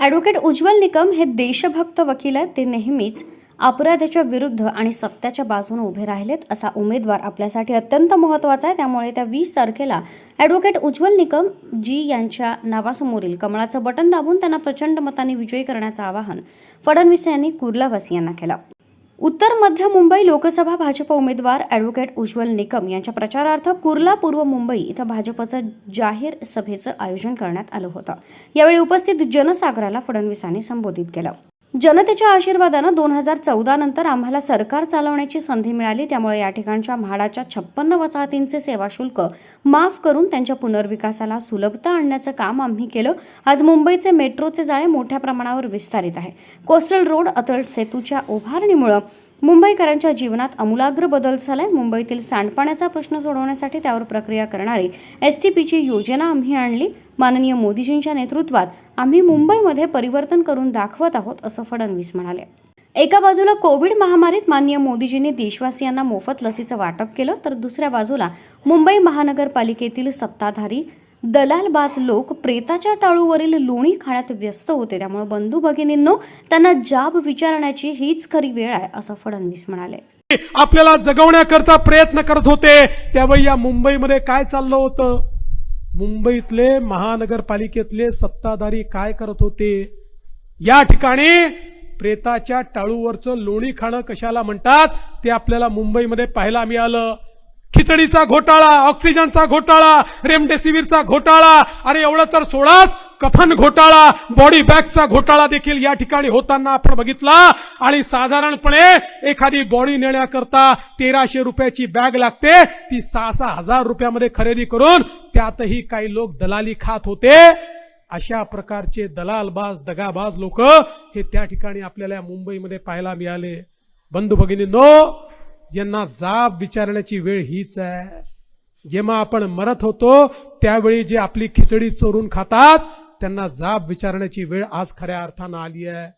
Advocate Ujjwal Nikam हे देशभक्त वकील आहेत. ते नेहमीच अपराधाच्या विरुद्ध आणि सत्याच्या बाजूने उभे राहिलेत असा उमेदवार आपल्यासाठी अत्यंत महत्त्वाचा आहे. त्यामुळे त्या वीस तारखेला ॲडव्होकेट उज्ज्वल निकम जी यांच्या नावासमोरील कमळाचं बटन दाबून त्यांना प्रचंड मताने विजयी करण्याचं आवाहन फडणवीस यांनी कुर्लावासियांना केलं. उत्तर मध्य मुंबई लोकसभा भाजप उमेदवार ॲडव्होकेट उज्ज्वल निकम यांच्या प्रचारार्थ कुर्ला पूर्व मुंबई इथं भाजपचं जाहीर सभेचं आयोजन करण्यात आलं होतं. यावेळी उपस्थित जनसागराला फडणवीसांनी संबोधित केलं. जनतेच्या आशीर्वादानं दोन हजार चौदा नंतर आम्हाला सरकार चालवण्याची संधी मिळाली. त्यामुळे या ठिकाणच्या म्हाडाच्या छप्पन्न वसाहतींचे सेवा शुल्क माफ करून त्यांच्या पुनर्विकासाला सुलभता आणण्याचं काम आम्ही केलं. आज मुंबईचे मेट्रोचे जाळे मोठ्या प्रमाणावर विस्तारित आहे. कोस्टल रोड अतळ सेतूच्या उभारणीमुळं मुंबईकरांच्या जीवनात अमूलाग्र बदल झालाय. मुंबईतील सांडपाण्याचा प्रश्न सोडवण्यासाठी त्यावर प्रक्रिया करणारी एस टी पीची योजना आम्ही आणली. माननीय मोदीजींच्या नेतृत्वात आम्ही मुंबईमध्ये परिवर्तन करून दाखवत आहोत असं फडणवीस म्हणाले. एका बाजूला कोविड महामारीत माननीय मोदीजींनी देशवासियांना मोफत लसीचं वाटप केलं तर दुसऱ्या बाजूला मुंबई महानगरपालिकेतील सत्ताधारी दलालबाज लोक प्रेताच्या टाळूवरील लोणी खाण्यात व्यस्त होते. त्यामुळे बंधू भगिनींनो त्यांना जाब विचारण्याची हीच खरी वेळ आहे असं फडणवीस म्हणाले. आपल्याला जगवण्याकरता प्रयत्न करत होते. त्यावेळी या मुंबईमध्ये काय चाललं होतं? मुंबईतले महानगरपालिकेतले सत्ताधारी काय करत होते? या ठिकाणी प्रेताच्या टाळूवरचं लोणी खाणं कशाला म्हणतात? ते आपल्याला मुंबईमध्ये पाहायला मिळालं. खिचडीचा घोटाळा ऑक्सिजनचा घोटाळा रेमडेसिवीरचा घोटाळा अरे एवढं तर सोळाच कफन घोटाळा बॉडी बॅगचा घोटाळा देखील या ठिकाणी होताना आपण बघितला. आणि साधारणपणे एखादी बॉडी नेण्याकरता तेराशे रुपयाची बॅग लागते. ती सहा सहा हजार रुपयामध्ये खरेदी करून त्यातही काही लोक दलाली खात होते. अशा प्रकारचे दलालबाज दगाबाज लोक हे त्या ठिकाणी आपल्याला मुंबईमध्ये पाहायला मिळाले. बंधू भगिनींनो ज्यांना जाब विचारण्याची वेळ हीच आहे. जेव्हा आपण मरत होतो त्यावेळी जे आपली खिचडी चोरून खातात त्यांना जाब विचारण्याची वेळ आज खऱ्या अर्थानं आली आहे.